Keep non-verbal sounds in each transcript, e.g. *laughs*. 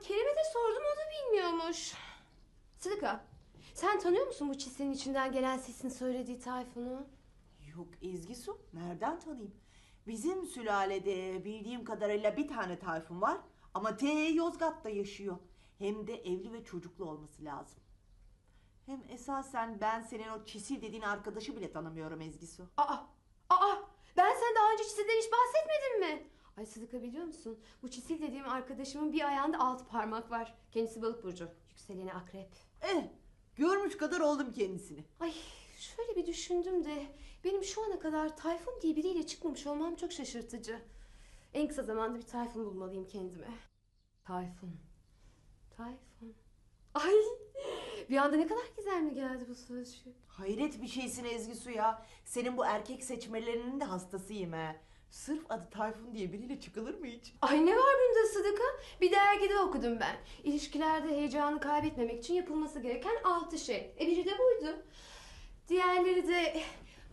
Kerim'e de sordum o da bilmiyormuş. Sıdıka sen tanıyor musun bu çisenin içinden gelen sesin söylediği Tayfun'u? Yok Ezgi Su, nereden tanıyayım? Bizim sülalede bildiğim kadarıyla bir tane Tayfun var ama T Yozgat'ta yaşıyor. Hem de evli ve çocuklu olması lazım. Hem esasen ben senin o çisil dediğin arkadaşı bile tanımıyorum Ezgi Su. Aa, aa ben sen daha önce çiseden hiç bahsetmedim mi? Ay Sıdıka biliyor musun? Bu çisil dediğim arkadaşımın bir ayağında altı parmak var. Kendisi balık burcu. Yükseleni akrep. Eh, görmüş kadar oldum kendisini. Ay şöyle bir düşündüm de benim şu ana kadar Tayfun diye biriyle çıkmamış olmam çok şaşırtıcı. En kısa zamanda bir Tayfun bulmalıyım kendime. Tayfun. Tayfun. Ay bir anda ne kadar güzel mi geldi bu sözcük. Hayret bir şeysin Ezgi Su ya. Senin bu erkek seçmelerinin de hastasıyım he. Sırf adı Tayfun diye biriyle çıkılır mı hiç? Ay ne var bunda Sıdıka? Bir dergide okudum ben. İlişkilerde heyecanı kaybetmemek için yapılması gereken altı şey. E biri de buydu. Diğerleri de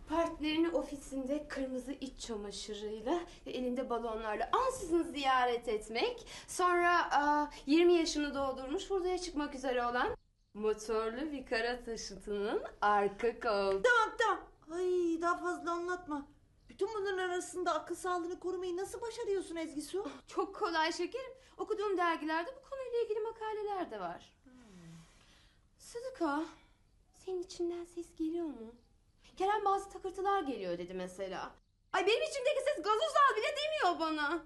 partilerini ofisinde kırmızı iç çamaşırıyla ve elinde balonlarla ansızın ziyaret etmek. Sonra aa, 20 yaşını doldurmuş hurdaya çıkmak üzere olan motorlu bir kara taşıtının arka koltuğu. Tamam tamam. Ay daha fazla anlatma. Bütün bunların arasında akıl sağlığını korumayı nasıl başarıyorsun Ezgi Su? Çok kolay şekerim. Okuduğum dergilerde bu konuyla ilgili makaleler de var. Sıdıka, senin içinden ses geliyor mu? Kerem bazı takırtılar geliyor dedi mesela. Ay benim içimdeki ses gazoz al bile demiyor bana.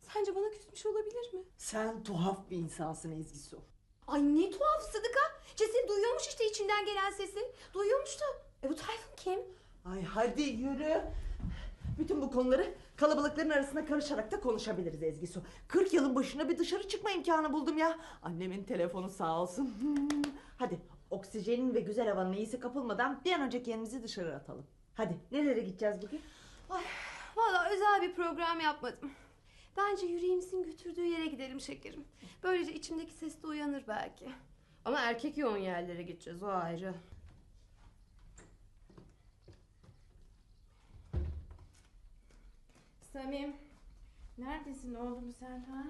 Sence bana küsmüş olabilir mi? Sen tuhaf bir insansın Ezgi Su. Ay ne tuhaf Sıdıka. Cesim duyuyormuş işte içinden gelen sesi. Duyuyormuş da. E bu Tayfun kim? Ay hadi yürü. Bütün bu konuları kalabalıkların arasında karışarak da konuşabiliriz Ezgi Su. 40 yılın başına bir dışarı çıkma imkanı buldum ya. Annemin telefonu sağ olsun. *laughs* Hadi oksijenin ve güzel havanın iyisi kapılmadan bir an önce kendimizi dışarı atalım. Hadi nerelere gideceğiz bugün? Ay valla özel bir program yapmadım. Bence yüreğimizin götürdüğü yere gidelim şekerim. Böylece içimdeki ses de uyanır belki. Ama erkek yoğun yerlere gideceğiz o ayrı. Samim, neredesin oğlum sen ha?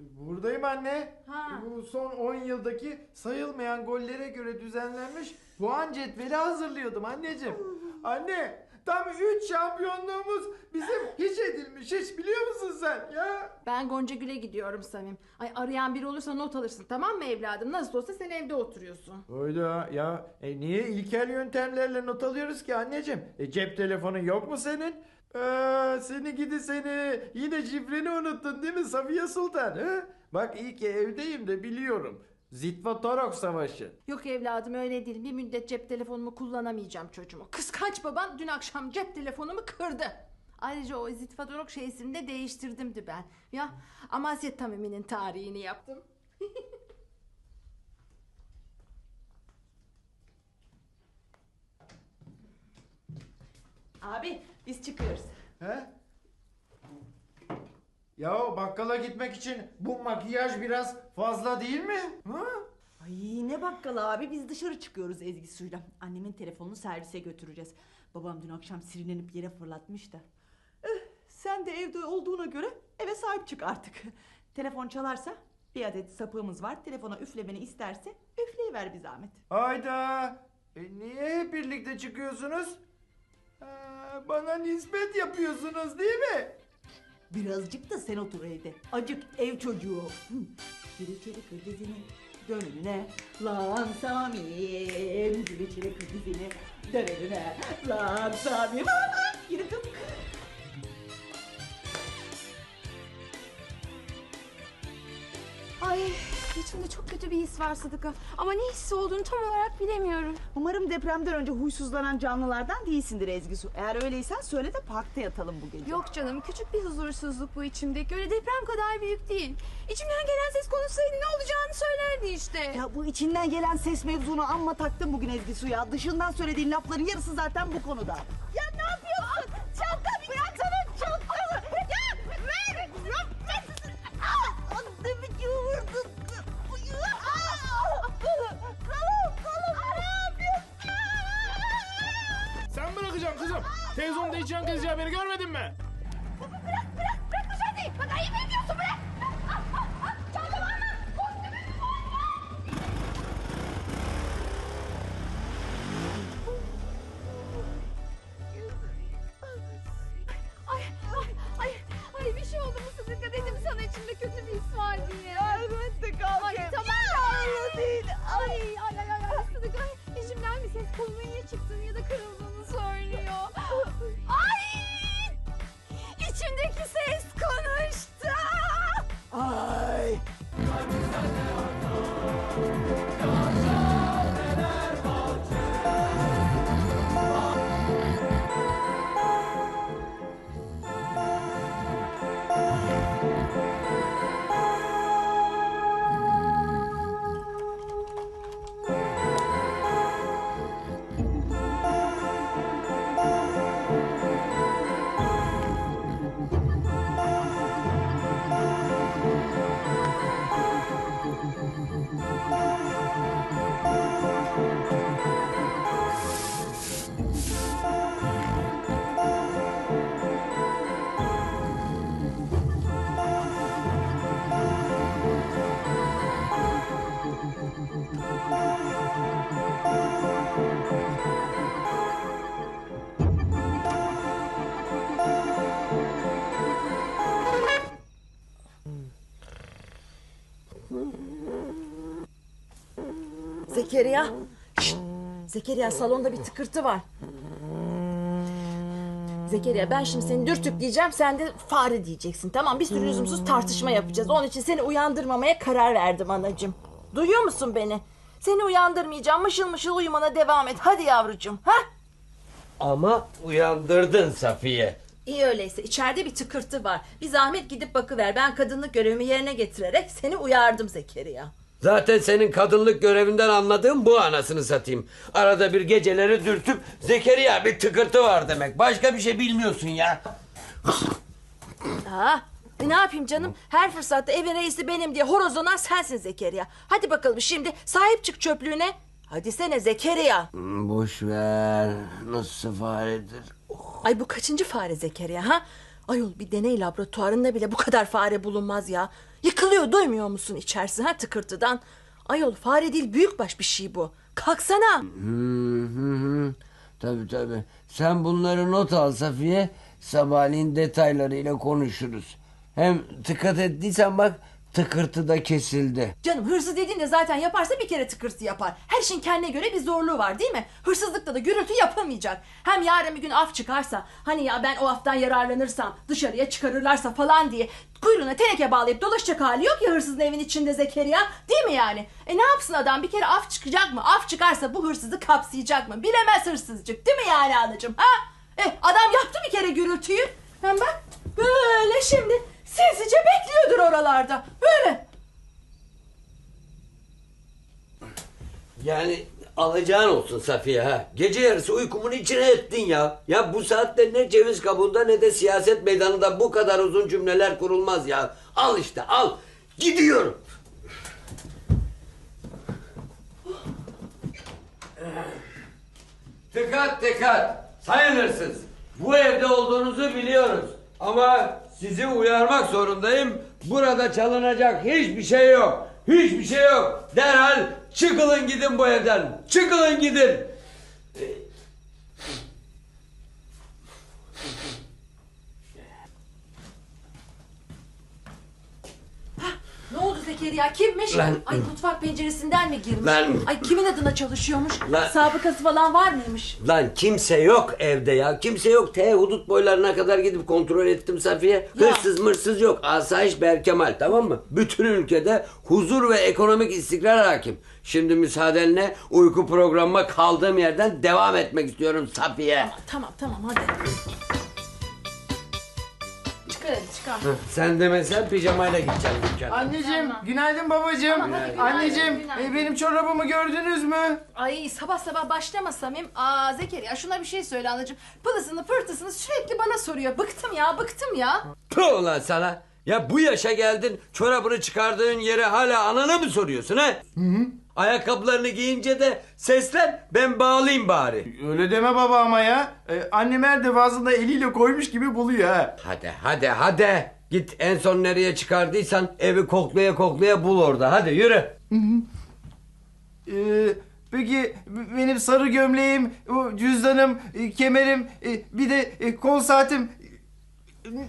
Buradayım anne. Ha. Bu son 10 yıldaki sayılmayan gollere göre düzenlenmiş puan cetveli hazırlıyordum anneciğim. *laughs* Anne tam 3 şampiyonluğumuz bizim hiç edilmiş hiç biliyor musun sen ya? Ben Gonca Gül'e gidiyorum Samim. Ay arayan biri olursa not alırsın tamam mı evladım? Nasıl olsa sen evde oturuyorsun. Öyle ya e, niye ilkel yöntemlerle not alıyoruz ki anneciğim? E, cep telefonun yok mu senin? Ee, seni gidi seni yine şifreni unuttun değil mi Safiye Sultan? He? Bak iyi ki evdeyim de biliyorum. Zitva Torok Savaşı. Yok evladım öyle değil. Bir müddet cep telefonumu kullanamayacağım çocuğumu. Kıskanç baban dün akşam cep telefonumu kırdı. Ayrıca o Zitfadorok şeysini de değiştirdimdi ben. Ya Amasya Tamimi'nin tarihini yaptım. Abi biz çıkıyoruz. He? Ya bakkala gitmek için bu makyaj biraz fazla değil mi? Ha? Ay ne bakkal abi biz dışarı çıkıyoruz Ezgi Su'yla. Annemin telefonunu servise götüreceğiz. Babam dün akşam sinirlenip yere fırlatmış da. Eh, sen de evde olduğuna göre eve sahip çık artık. *laughs* Telefon çalarsa bir adet sapığımız var. Telefona üflemeni isterse üfleyiver bir zahmet. Hayda. E niye hep birlikte çıkıyorsunuz? Ha, bana nispet yapıyorsunuz değil mi? Birazcık da sen otur evde. Acık ev çocuğu. Hı. Gir içeri kır dizini. Lan Samim. Gir içeri kır dizini. Dön. Lan Samim. Yürü. Ay içimde çok kötü bir his var Sıdıka. Ama ne hissi olduğunu tam olarak bilemiyorum. Umarım depremden önce huysuzlanan canlılardan değilsindir Ezgi Su. Eğer öyleysen söyle de parkta yatalım bu gece. Yok canım küçük bir huzursuzluk bu içimdeki. Öyle deprem kadar büyük değil. İçimden gelen ses konuşsaydı ne olacağını söylerdi işte. Ya bu içinden gelen ses mevzunu amma taktım bugün Ezgi Su ya. Dışından söylediğin lafların yarısı zaten bu konuda. Ya ne yapıyorsun? Bıraksana çalkamı. Televizyonda içen kızcağı beni görmedin mi? Bırak bırak bırak dışarı değil. Bak ayıp ediyorsun Zekeriya. Şşt! Zekeriya salonda bir tıkırtı var. Zekeriya ben şimdi seni dürtük diyeceğim sen de fare diyeceksin tamam bir sürü lüzumsuz tartışma yapacağız. Onun için seni uyandırmamaya karar verdim anacığım. Duyuyor musun beni? Seni uyandırmayacağım mışıl mışıl uyumana devam et hadi yavrucuğum. Ha? Ama uyandırdın Safiye. İyi öyleyse içeride bir tıkırtı var. Bir zahmet gidip bakıver ben kadınlık görevimi yerine getirerek seni uyardım Zekeriya. Zaten senin kadınlık görevinden anladığım bu anasını satayım. Arada bir geceleri dürtüp Zekeriya bir tıkırtı var demek. Başka bir şey bilmiyorsun ya. Ha? E ne yapayım canım? Her fırsatta evin reisi benim diye horozlanan sensin Zekeriya. Hadi bakalım şimdi sahip çık çöplüğüne. Hadi sene Zekeriya. Hmm, Boş ver. Nasıl faredir? Ay bu kaçıncı fare Zekeriya ha? Ayol bir deney laboratuvarında bile bu kadar fare bulunmaz ya. Yıkılıyor duymuyor musun içerisi ha tıkırtıdan? Ayol fare değil büyükbaş bir şey bu. Kalksana. *laughs* Tabii tabii. Sen bunları not al Safiye. Sabahleyin detaylarıyla konuşuruz. Hem dikkat ettiysen bak tıkırtı da kesildi. Canım hırsız dediğinde zaten yaparsa bir kere tıkırtı yapar. Her şeyin kendine göre bir zorluğu var değil mi? Hırsızlıkta da gürültü yapılmayacak. Hem yarın bir gün af çıkarsa hani ya ben o aftan yararlanırsam dışarıya çıkarırlarsa falan diye kuyruğuna teneke bağlayıp dolaşacak hali yok ya hırsızın evin içinde Zekeriya. Değil mi yani? E ne yapsın adam bir kere af çıkacak mı? Af çıkarsa bu hırsızı kapsayacak mı? Bilemez hırsızcık değil mi yani anacığım? Ha? Eh adam yaptı bir kere gürültüyü. Hem bak böyle şimdi sinsice bekliyordur oralarda. Böyle. Yani alacağın olsun Safiye ha. Gece yarısı uykumun içine ettin ya. Ya bu saatte ne ceviz kabuğunda ne de siyaset meydanında bu kadar uzun cümleler kurulmaz ya. Al işte al. Gidiyorum. Dikkat dikkat. Sayın hırsız. Bu evde olduğunuzu biliyoruz. Ama sizi uyarmak zorundayım. Burada çalınacak hiçbir şey yok. Hiçbir şey yok. Derhal çıkılın gidin bu evden. Çıkılın gidin. Ne oldu Zekeriya? Kimmiş? Lan- Ay mutfak penceresinden mi girmiş? Lan- Ay kimin adına çalışıyormuş? Lan- Sabıkası falan var mıymış? Lan kimse yok evde ya. Kimse yok. T hudut boylarına kadar gidip kontrol ettim Safiye. Ya. Hırsız mırsız yok. Asayiş Berkemal tamam mı? Bütün ülkede huzur ve ekonomik istikrar hakim. Şimdi müsaadenle uyku programıma kaldığım yerden devam etmek istiyorum Safiye. Tamam tamam hadi. Çıkar çıkar. Sen demesen pijamayla gideceğim dükkana. Anneciğim, günaydın babacığım. Tamam, hadi günaydın, Anneciğim, günaydın. e, benim çorabımı gördünüz mü? Ay sabah sabah başlama Samim. Aa Zekeriya şuna bir şey söyle anacığım. Pılısını pırtısını sürekli bana soruyor. Bıktım ya bıktım ya. Tüh ulan sana. Ya bu yaşa geldin çorabını çıkardığın yere hala anana mı soruyorsun ha? Ayakkabılarını giyince de seslen ben bağlayayım bari. Öyle deme baba ama ya. E, annem her defasında eliyle koymuş gibi buluyor ha. Hadi hadi hadi. Git en son nereye çıkardıysan evi koklaya koklaya bul orada. Hadi yürü. E, peki benim sarı gömleğim, cüzdanım, e, kemerim, e, bir de e, kol saatim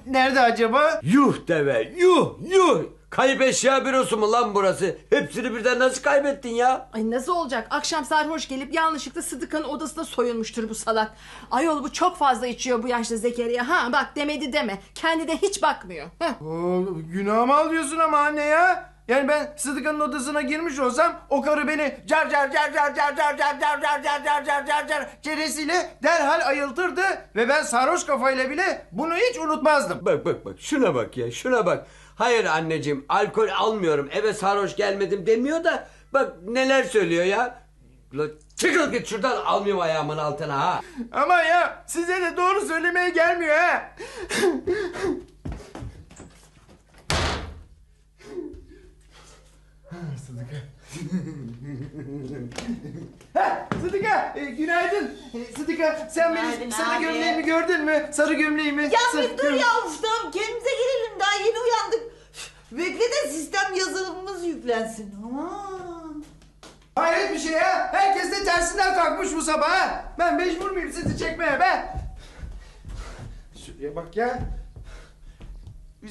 nerede acaba? Yuh deve yuh yuh. Kayıp eşya bürosu mu lan burası? Hepsini birden nasıl kaybettin ya? Ay nasıl olacak? Akşam sarhoş gelip yanlışlıkla Sıdıka'nın odasına soyulmuştur bu salak. Ayol bu çok fazla içiyor bu yaşta Zekeriya. Ha bak demedi deme. Kendi de hiç bakmıyor. Heh. Oo, günahımı alıyorsun ama anne ya. Yani ben Sıdıka'nın odasına girmiş olsam o karı beni car car car car car car car car car car car car car car çenesiyle derhal ayıltırdı ve ben sarhoş kafayla bile bunu hiç unutmazdım. Bak bak bak şuna bak ya şuna bak. Hayır anneciğim alkol almıyorum eve sarhoş gelmedim demiyor da bak neler söylüyor ya. Ulan Çıkıl git şuradan almayayım ayağımın altına ha. Ama ya size de doğru söylemeye gelmiyor ha. *laughs* Sıdıka. Ha, Sıdıka, e, günaydın. E, Sıdıka, sen benim Günaydın sarı abi. gömleğimi gördün mü? Sarı gömleğimi. Ya Sarı bir dur göm- yavrum tamam kendimize gelelim daha yeni uyandık. Bekle de sistem yazılımımız yüklensin. Aman. Hayret bir şey ya. Herkes de tersinden kalkmış bu sabah ha. Ben mecbur muyum sizi çekmeye be? Şuraya bak ya.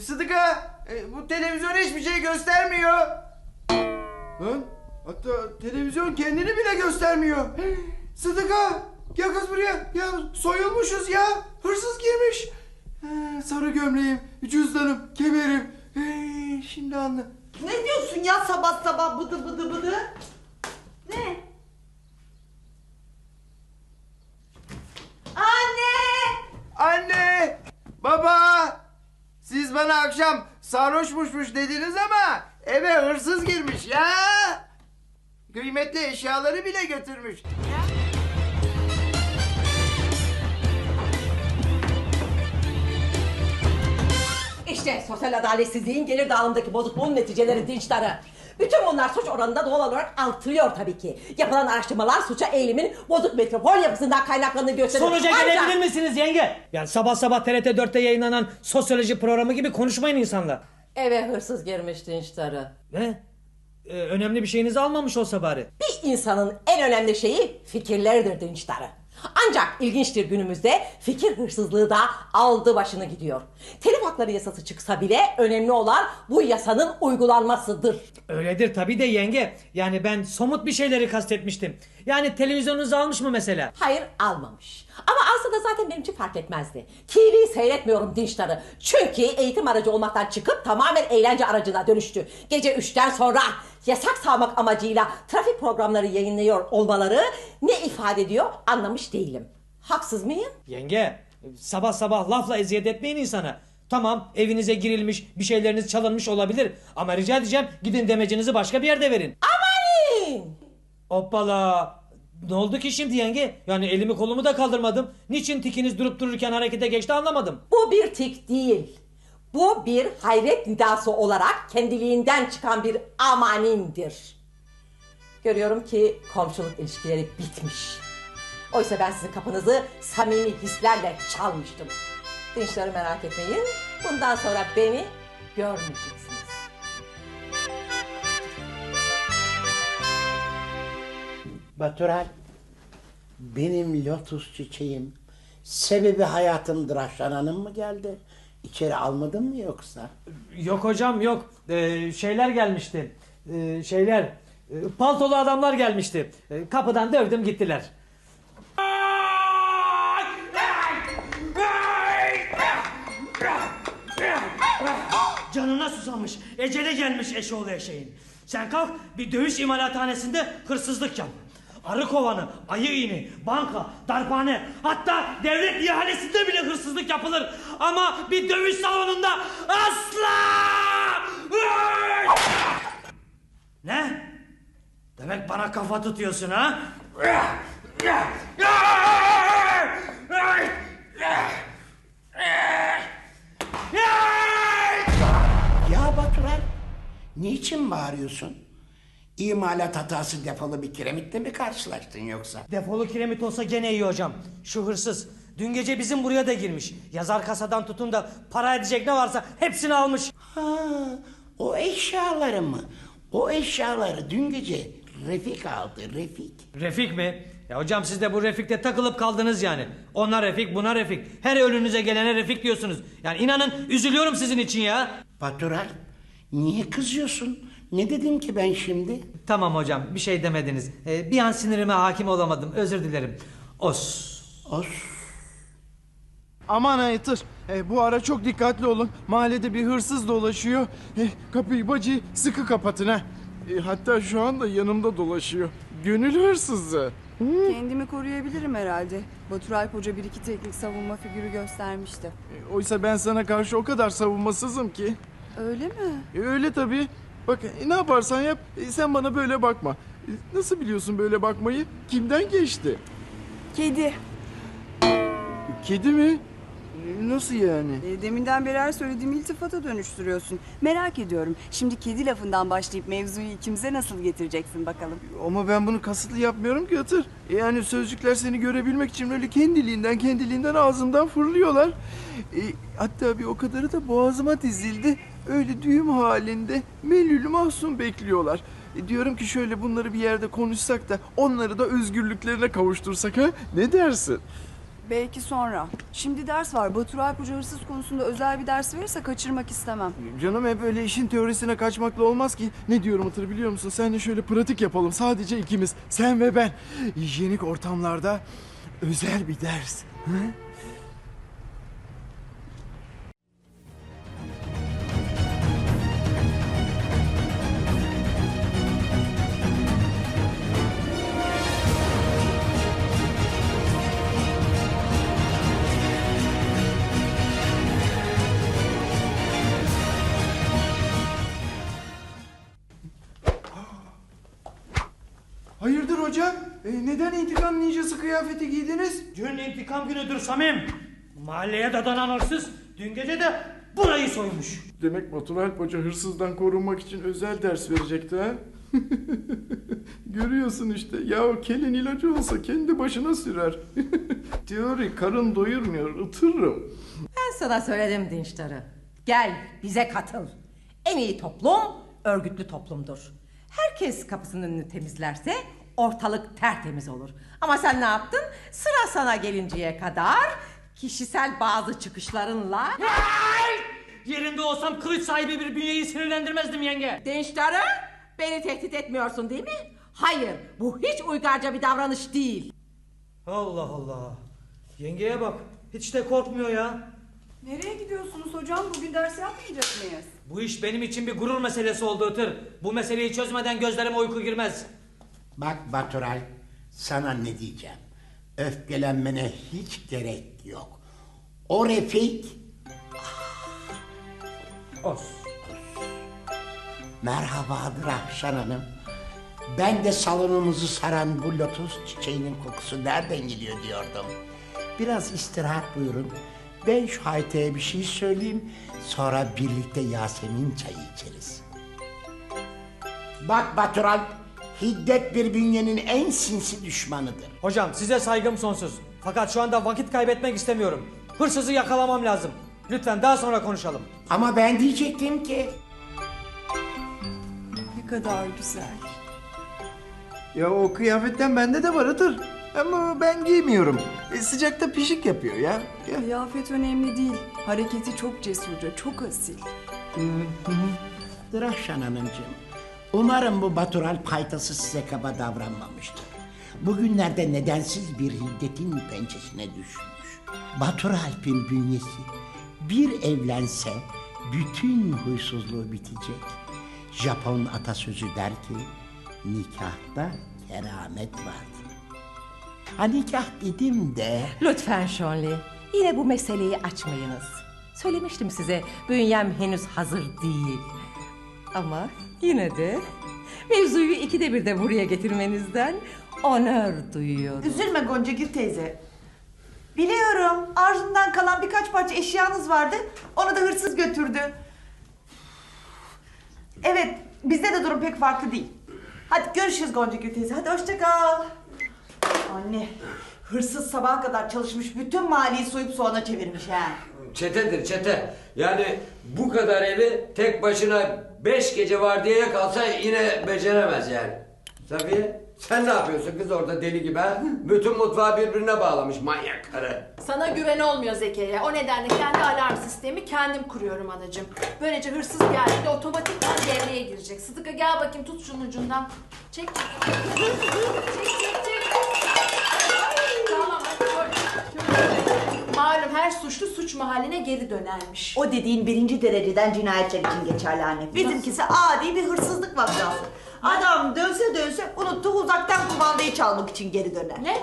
Sıdıka, e, bu televizyon hiçbir şey göstermiyor. Lan, Hatta televizyon kendini bile göstermiyor. Sıdıka ya kız buraya. Ya soyulmuşuz ya. Hırsız girmiş. Ee, Sarı gömleğim, cüzdanım, kemerim. Ee, Şimdi anla. Ne diyorsun ya sabah sabah bıdı bıdı bıdı? Ne? Anne! Anne! Baba! Siz bana akşam sarhoşmuşmuş dediniz ama eve hırsız girmiş ya. Kıymetli eşyaları bile götürmüş. İşte sosyal adaletsizliğin gelir dağılımındaki bozukluğun neticeleri dinçleri. Bütün bunlar suç oranında doğal olarak artıyor tabii ki. Yapılan araştırmalar suça eğilimin bozuk metropol yapısından kaynaklandığını gösteriyor. Sonuca Ancak- gelebilir misiniz yenge? Yani sabah sabah TRT 4'te yayınlanan sosyoloji programı gibi konuşmayın insanla. Eve hırsız girmiş dinçleri. Ne? Ee, önemli bir şeyinizi almamış olsa bari. Bir insanın en önemli şeyi fikirleridir dinçleri. Ancak ilginçtir günümüzde fikir hırsızlığı da aldı başını gidiyor. Telif hakları yasası çıksa bile önemli olan bu yasanın uygulanmasıdır. Öyledir tabii de yenge. Yani ben somut bir şeyleri kastetmiştim. Yani televizyonunuzu almış mı mesela? Hayır almamış. Ama alsa da zaten benim için fark etmezdi. TV seyretmiyorum dinçleri. Çünkü eğitim aracı olmaktan çıkıp tamamen eğlence aracına dönüştü. Gece 3'ten sonra yasak sağmak amacıyla trafik programları yayınlıyor olmaları ne ifade ediyor anlamış değilim. Haksız mıyım? Yenge sabah sabah lafla eziyet etmeyin insana. Tamam evinize girilmiş bir şeyleriniz çalınmış olabilir. Ama rica edeceğim gidin demecinizi başka bir yerde verin. Amanın! Hoppala. Ne oldu ki şimdi yenge? Yani elimi kolumu da kaldırmadım. Niçin tikiniz durup dururken harekete geçti anlamadım. Bu bir tik değil. Bu bir hayret nidası olarak kendiliğinden çıkan bir amanindir. Görüyorum ki komşuluk ilişkileri bitmiş. Oysa ben sizin kapınızı samimi hislerle çalmıştım. Dinçleri merak etmeyin. Bundan sonra beni görmeyeceksiniz. Batural, benim lotus çiçeğim sebebi hayatımdır Aşan Hanım mı geldi? İçeri almadın mı yoksa? Yok hocam yok. Ee, şeyler gelmişti. Ee, şeyler. e, paltolu adamlar gelmişti. Ee, kapıdan dövdüm gittiler. Canına susamış. Ecele gelmiş eşoğlu eşeğin. Sen kalk bir dövüş imalathanesinde hırsızlık yap. Arı kovanı, ayı iğni, banka, darphane hatta devlet ihalesinde bile hırsızlık yapılır. Ama bir dövüş salonunda asla! Ne? Demek bana kafa tutuyorsun ha? Ya Batural, niçin bağırıyorsun? İmalat hatası defolu bir kiremitle mi karşılaştın yoksa? Defolu kiremit olsa gene iyi hocam. Şu hırsız. Dün gece bizim buraya da girmiş. Yazar kasadan tutun da para edecek ne varsa hepsini almış. Ha, o eşyaları mı? O eşyaları dün gece Refik aldı, Refik. Refik mi? Ya hocam siz de bu Refik'te takılıp kaldınız yani. Ona Refik, buna Refik. Her önünüze gelene Refik diyorsunuz. Yani inanın üzülüyorum sizin için ya. Batural, niye kızıyorsun? Ne dedim ki ben şimdi? Tamam hocam bir şey demediniz. Ee, bir an sinirime hakim olamadım. Özür dilerim. Os. Os. Aman ayıtır. E, bu ara çok dikkatli olun. Mahallede bir hırsız dolaşıyor. E, kapıyı bacı sıkı kapatın ha. E, hatta şu anda yanımda dolaşıyor. Gönül hırsızı. Kendimi koruyabilirim herhalde. Batur Alp Hoca bir iki teknik savunma figürü göstermişti. E, oysa ben sana karşı o kadar savunmasızım ki. Öyle mi? E, öyle tabii. Bak e, ne yaparsan yap e, sen bana böyle bakma. E, nasıl biliyorsun böyle bakmayı? Kimden geçti? Kedi. Kedi mi? Nasıl yani? E, deminden beri her söylediğimi iltifata dönüştürüyorsun. Merak ediyorum. Şimdi kedi lafından başlayıp mevzuyu ikimize nasıl getireceksin bakalım. Ama ben bunu kasıtlı yapmıyorum ki Atır. E, Yani sözcükler seni görebilmek için böyle kendiliğinden kendiliğinden ağzımdan fırlıyorlar. E, hatta bir o kadarı da boğazıma dizildi. Öyle düğüm halinde melül mahzun bekliyorlar. E, diyorum ki şöyle bunları bir yerde konuşsak da onları da özgürlüklerine kavuştursak ha? Ne dersin? Belki sonra. Şimdi ders var. Batur Alp Hoca hırsız konusunda özel bir ders verirse kaçırmak istemem. Canım hep öyle işin teorisine kaçmakla olmaz ki. Ne diyorum Itır biliyor musun? Seninle şöyle pratik yapalım. Sadece ikimiz. Sen ve ben. Hijyenik ortamlarda özel bir ders. Hı? Kıyafeti giydiniz? Dün intikam günüdür Samim. Mahalleye dadanan hırsız dün gece de burayı soymuş. Demek Batur Alp Hoca hırsızdan korunmak için özel ders verecekti ha? *laughs* Görüyorsun işte. Ya o kelin ilacı olsa kendi başına sürer. *laughs* Teori karın doyurmuyor. ıtırırım. Ben sana söyledim Dinçtar'ı. Gel bize katıl. En iyi toplum örgütlü toplumdur. Herkes kapısının önünü temizlerse ortalık tertemiz olur. Ama sen ne yaptın? Sıra sana gelinceye kadar kişisel bazı çıkışlarınla... Yerinde olsam kılıç sahibi bir bünyeyi sinirlendirmezdim yenge. Dinçtar'ı beni tehdit etmiyorsun değil mi? Hayır bu hiç uygarca bir davranış değil. Allah Allah. Yengeye bak. Hiç de korkmuyor ya. Nereye gidiyorsunuz hocam? Bugün ders yapmayacak mıyız? Bu iş benim için bir gurur meselesi oldu Itır. Bu meseleyi çözmeden gözlerime uyku girmez. Bak Batural, sana ne diyeceğim. Öfkelenmene hiç gerek yok. O Refik... Os. Merhabadır Ahşan Hanım. Ben de salonumuzu saran bu lotus çiçeğinin kokusu nereden geliyor diyordum. Biraz istirahat buyurun. Ben şu hayteye bir şey söyleyeyim. Sonra birlikte Yasemin çayı içeriz. Bak Batural, hiddet bir bünyenin en sinsi düşmanıdır. Hocam size saygım sonsuz. Fakat şu anda vakit kaybetmek istemiyorum. Hırsızı yakalamam lazım. Lütfen daha sonra konuşalım. Ama ben diyecektim ki... Ne kadar güzel. Ya o kıyafetten bende de var Itır. Ama ben giymiyorum. E, sıcakta pişik yapıyor ya. Gel. Kıyafet önemli değil. Hareketi çok cesurca, çok asil. Drahşan Hanımcığım, umarım bu Batural paytası size kaba davranmamıştır. Bugünlerde nedensiz bir hiddetin pençesine düşmüş. Baturalp'in bünyesi bir evlense bütün huysuzluğu bitecek. Japon atasözü der ki, nikahta keramet vardır. Ha nikah dedim de... Lütfen Şonli yine bu meseleyi açmayınız. Söylemiştim size bünyem henüz hazır değil. Ama yine de mevzuyu ikide bir de buraya getirmenizden onör duyuyorum. Üzülme Goncagül teyze. Biliyorum Arzu'ndan kalan birkaç parça eşyanız vardı. Onu da hırsız götürdü. Evet bizde de durum pek farklı değil. Hadi görüşürüz Goncagül teyze. Hadi hoşça kal. Anne hırsız sabaha kadar çalışmış bütün mahalleyi soyup soğana çevirmiş ha. Çetedir çete. Yani bu kadar evi tek başına beş gece vardiyaya kalsa yine beceremez yani. Safiye sen ne yapıyorsun kız orada deli gibi ha? *laughs* Bütün mutfağı birbirine bağlamış manyak karı. Sana güven olmuyor Zekeriya. O nedenle kendi alarm sistemi kendim kuruyorum anacığım. Böylece hırsız geldiğinde otomatikman devreye girecek. Sıdıka gel bakayım tut şunun ucundan. Çek çek. çek çek çek. Tamam hadi koy. Malum her suçlu suç mahalline geri dönermiş. O dediğin birinci dereceden cinayetler için geçerli anne. Bizimkisi adi bir hırsızlık vakası. Adam dönse dönse unuttu uzaktan kumandayı çalmak için geri döner. Ne?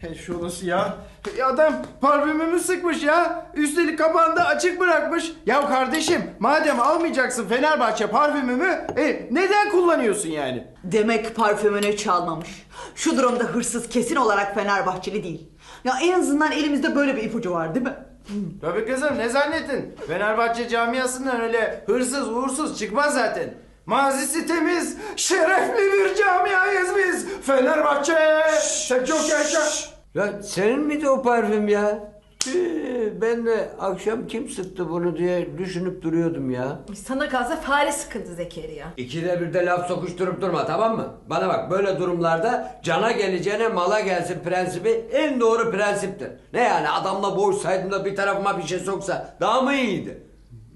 He şurası ya. E, Adam parfümümü sıkmış ya. Üstelik kapağını da açık bırakmış. Ya kardeşim madem almayacaksın Fenerbahçe parfümümü e, neden kullanıyorsun yani? Demek parfümünü çalmamış. Şu durumda hırsız kesin olarak Fenerbahçeli değil. Ya en azından elimizde böyle bir ipucu var değil mi? Tabii kızım ne zannettin? Fenerbahçe camiasından öyle hırsız uğursuz çıkmaz zaten. Mazisi temiz, şerefli bir camiayız biz. Fenerbahçe! Sen çok yaşa. Ya senin miydi o parfüm ya? Ee, ben de akşam kim sıktı bunu diye düşünüp duruyordum ya. Sana kalsa fare sıkıntı Zekeriya. İkide bir de laf sokuşturup durma tamam mı? Bana bak böyle durumlarda cana geleceğine mala gelsin prensibi en doğru prensiptir. Ne yani adamla boğuşsaydım da bir tarafıma bir şey soksa daha mı iyiydi?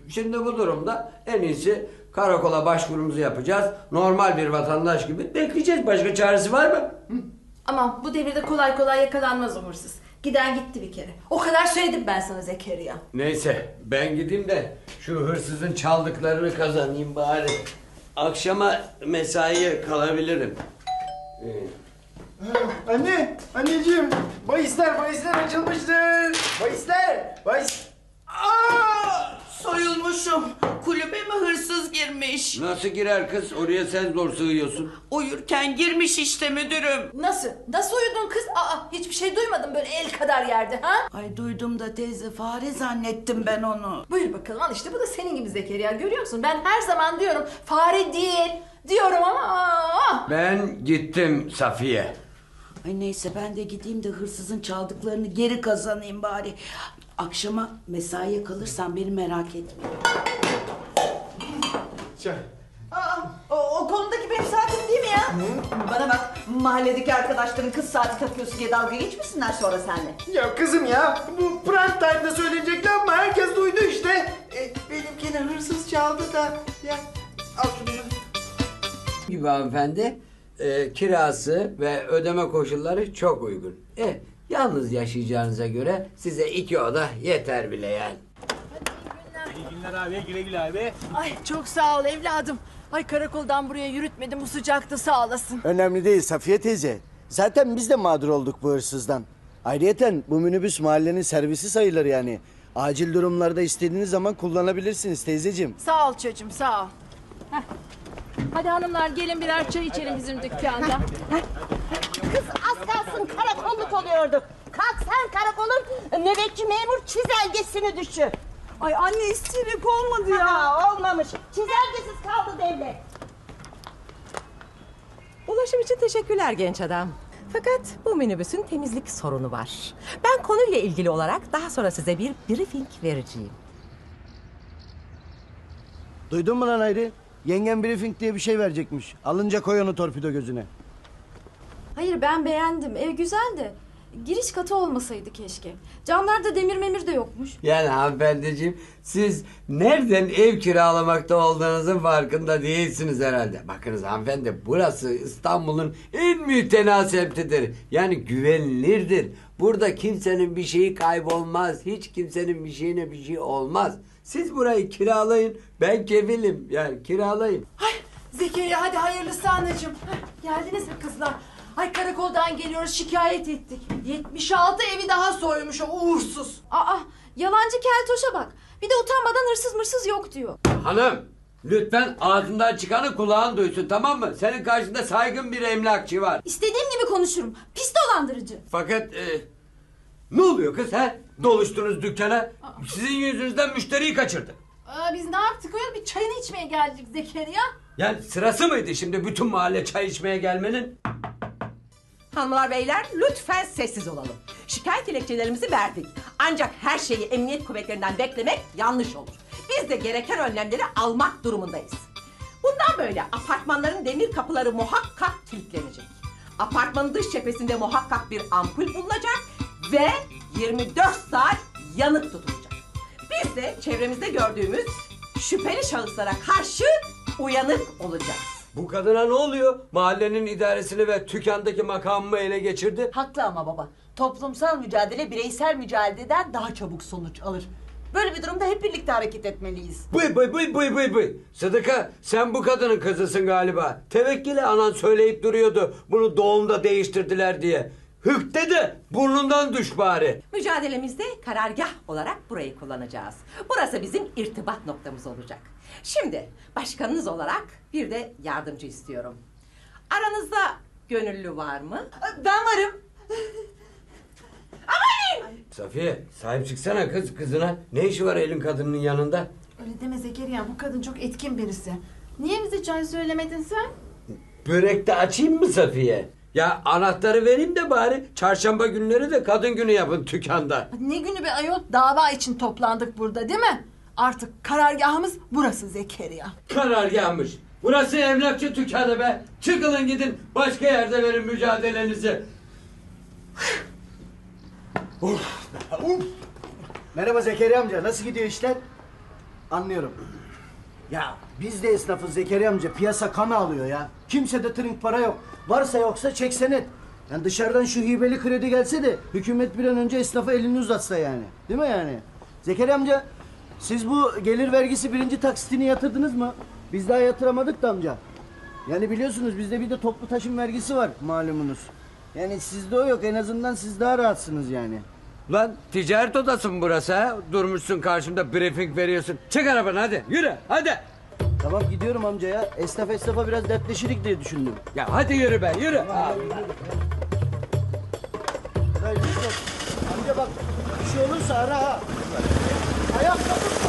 Şimdi bu durumda en iyisi karakola başvurumuzu yapacağız. Normal bir vatandaş gibi bekleyeceğiz. Başka çaresi var mı? Ama bu devirde kolay kolay yakalanmaz hırsız. Giden gitti bir kere. O kadar söyledim ben sana Zekeriya. Neyse ben gideyim de şu hırsızın çaldıklarını kazanayım bari. Akşama mesaiye kalabilirim. Ee, Anne, anneciğim. Bahisler, bahisler açılmıştır. Bahisler, bahis... Aa! Soyulmuşum. Kulübe mi hırsız girmiş? Nasıl girer kız? Oraya sen zor sığıyorsun. Uyurken girmiş işte müdürüm. Nasıl? Nasıl uyudun kız? Aa hiçbir şey duymadım böyle el kadar yerde ha? Ay duydum da teyze fare zannettim ben onu. Buyur bakalım al işte bu da senin gibi Zekeriya görüyor musun? Ben her zaman diyorum fare değil diyorum ama aa! Ben gittim Safiye. Ay neyse ben de gideyim de hırsızın çaldıklarını geri kazanayım bari. Akşama mesaiye kalırsan beni merak etme. Aa, o, o konudaki benim saatim değil mi ya? Bana bak mahalledeki arkadaşların kız saati takıyorsun diye dalga geçmesinler sonra seninle. Ya kızım ya, bu prime time'da söylenecek mı? Herkes duydu işte. E, benimkini hırsız çaldı da. Ya, al şunu. Gibi hanımefendi e, kirası ve ödeme koşulları çok uygun. E, yalnız yaşayacağınıza göre size iki oda yeter bile yani. İyi günler abi güle güle abi. Ay çok sağ ol evladım. Ay karakoldan buraya yürütmedim bu sıcakta sağ olasın. Önemli değil Safiye teyze. Zaten biz de mağdur olduk bu hırsızdan. Ayrıyeten bu minibüs mahallenin servisi sayılır yani. Acil durumlarda istediğiniz zaman kullanabilirsiniz teyzeciğim. Sağ ol çocuğum sağ ol. Heh. Hadi hanımlar gelin birer çay içelim bizim dükkanda. Kız az kalsın karakolluk oluyorduk. Kalk sen karakolun nöbetçi memur çizelgesini düşür. Ay anne isterik olmadı ya. Ha, olmamış. Çizelgesiz kaldı devlet. Ulaşım için teşekkürler genç adam. Fakat bu minibüsün temizlik sorunu var. Ben konuyla ilgili olarak daha sonra size bir briefing vereceğim. Duydun mu lan Hayri? Yengen briefing diye bir şey verecekmiş. Alınca koy onu torpido gözüne. Hayır ben beğendim. Ev güzel de giriş katı olmasaydı keşke. Camlarda demir memir de yokmuş. Yani hanımefendiciğim siz nereden ev kiralamakta olduğunuzun farkında değilsiniz herhalde. Bakınız hanımefendi burası İstanbul'un en mütena semtidir. Yani güvenilirdir. Burada kimsenin bir şeyi kaybolmaz. Hiç kimsenin bir şeyine bir şey olmaz. Siz burayı kiralayın. Ben kefilim. Yani kiralayın. Zekeriya hadi hayırlısı anacığım. Geldiniz mi kızlar? Ay karakoldan geliyoruz şikayet ettik. 76 evi daha soymuş o uğursuz. Aa yalancı keltoşa bak. Bir de utanmadan hırsız mırsız yok diyor. Hanım lütfen ağzından çıkanı kulağın duysun tamam mı? Senin karşında saygın bir emlakçı var. İstediğim gibi konuşurum. Pis dolandırıcı. Fakat e, ne oluyor kız ha? Doluştunuz dükkana. Sizin yüzünüzden müşteriyi kaçırdı. Aa, biz ne yaptık öyle bir çayını içmeye geldik Zekeriya. Yani sırası mıydı şimdi bütün mahalle çay içmeye gelmenin? Hanımlar beyler lütfen sessiz olalım. Şikayet dilekçelerimizi verdik. Ancak her şeyi emniyet kuvvetlerinden beklemek yanlış olur. Biz de gereken önlemleri almak durumundayız. Bundan böyle apartmanların demir kapıları muhakkak kilitlenecek. Apartmanın dış cephesinde muhakkak bir ampul bulunacak ve 24 saat yanık tutulacak. Biz de çevremizde gördüğümüz şüpheli şahıslara karşı uyanık olacağız. Bu kadına ne oluyor? Mahallenin idaresini ve tükandaki makamımı ele geçirdi. Haklı ama baba. Toplumsal mücadele bireysel mücadeleden daha çabuk sonuç alır. Böyle bir durumda hep birlikte hareket etmeliyiz. Bıy bıy bıy bıy bıy bıy. Sıdıka sen bu kadının kızısın galiba. Tevekkili anan söyleyip duruyordu. Bunu doğumda değiştirdiler diye. Hükte de burnundan düş bari. Mücadelemizde karargah olarak burayı kullanacağız. Burası bizim irtibat noktamız olacak. Şimdi başkanınız olarak bir de yardımcı istiyorum. Aranızda gönüllü var mı? Ben varım. Safiye sahip çıksana kız kızına. Ne işi var elin kadının yanında? Öyle deme Zekeriya bu kadın çok etkin birisi. Niye bize çay söylemedin sen? Börekte açayım mı Safiye? Ya anahtarı vereyim de bari çarşamba günleri de kadın günü yapın dükkanda. Ne günü be ayol? Dava için toplandık burada değil mi? Artık karargahımız burası Zekeriya. Karargahmış. Burası emlakçı dükkanı be. Çıkılın gidin başka yerde verin mücadelenizi. Merhaba Zekeriya amca. Nasıl gidiyor işler? Anlıyorum. Ya biz de esnafız Zekeriya amca. Piyasa kan alıyor ya. Kimsede trink para yok. Varsa yoksa çek senet. Yani dışarıdan şu hibeli kredi gelse de hükümet bir an önce esnafa elini uzatsa yani. Değil mi yani? Zekeriya amca siz bu gelir vergisi birinci taksitini yatırdınız mı? Biz daha yatıramadık da amca. Yani biliyorsunuz bizde bir de toplu taşım vergisi var malumunuz. Yani sizde o yok en azından siz daha rahatsınız yani. Lan ticaret odası mı burası ha? Durmuşsun karşımda briefing veriyorsun. Çık arabanı hadi yürü hadi. Tamam gidiyorum amca ya. Esnaf esnafa biraz dertleşirik diye düşündüm. Ya hadi yürü be yürü. Amca bak bir şey olursa ara ha. Dur.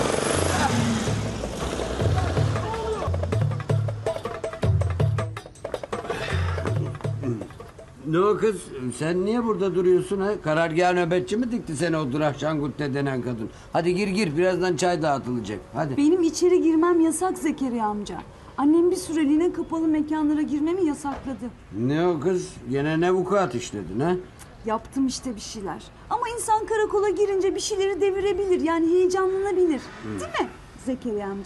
Ne o kız? Sen niye burada duruyorsun ha? Karargah nöbetçi mi dikti seni o Durak Şangutte denen kadın? Hadi gir gir birazdan çay dağıtılacak. Hadi. Benim içeri girmem yasak Zekeriya amca. Annem bir süreliğine kapalı mekanlara girmemi yasakladı. Ne o kız? Gene ne vukuat işledin ha? Yaptım işte bir şeyler. Ama insan karakola girince bir şeyleri devirebilir. Yani heyecanlanabilir. Değil mi Zekeriya amca?